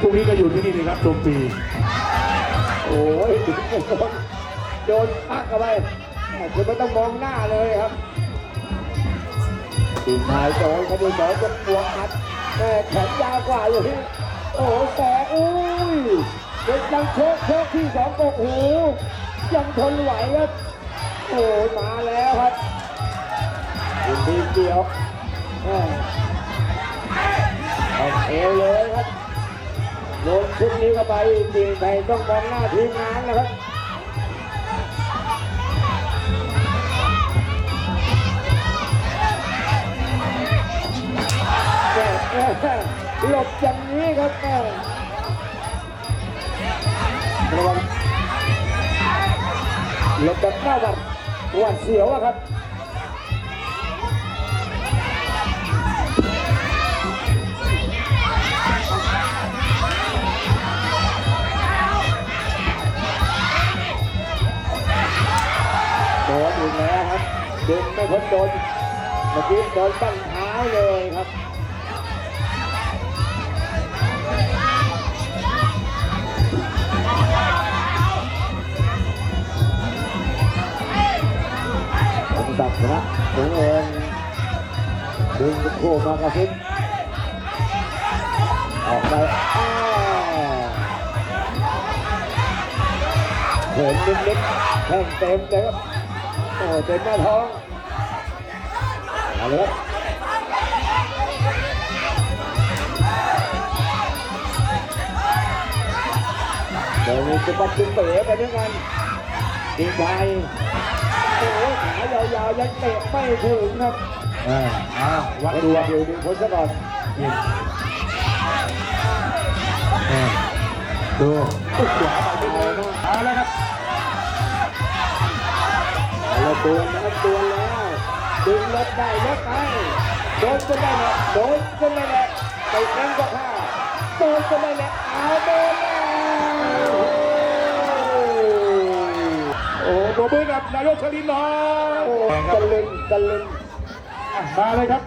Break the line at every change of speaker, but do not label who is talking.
พรุ่งนี้ก็อยู่ที่นี่นะครับชมฟรี
โอ้ยโดนโดนปักเข้าไปคือไม่ต้องมองหน้าเลยครับทีมชายโดนคดีสองจะปวงอัดแม่แขนยาวกว่าอยู่ที่โอ้โหแสงอุ้ยเป็นยังโชคโชคที่สองกกหูยังทนไหวครับโอ้ยมาแล้วครับทีมทีมเดียวเอาเอวเลย ชุดนี้เข้าไปทีมไทยต้องมองหน้าทีมงานนะครับหลบอย่างนี้ครับแม่ระวังหลบแบบหน้าหวัดหวัดเสียวอะครับ โดนอีกแล้วครับดึงไม่พ้นโดนเมื่อกี้โดนบั้งท้ายเลยครับผมตัดนะผมเองดึงโค้งมากระซิบออกไปเห็นนิดๆแข้งเต็มเลยครับ โอ้เต็มหน้าท้องเอาเลยครับเดี๋ยวนี้จะปัดจุนเป๋ไปด้วยกันดีใจโอ้โหขายาวๆยังเตะไม่ถึงครับ
อ่าอ่าวั
วั
ด
ด
ดู
ดู
วัด
อ
ดู
ยู่ดึงพ้นซะก่อน
อ่าดู
ตุ๊กขวา เอาละตัวนะครับตัวแล้วดึงรถได้รถไปโดนจนได้แหละโดนจนได้แหละไปแข่งก็ฆ่าโดนจนได้แหละเอาโดนแล้ว
โอ้โหปรบมือกับนายกชลินทร์หน่อย
โอ้ตะลึงตะลึง
อะมาเลยครับ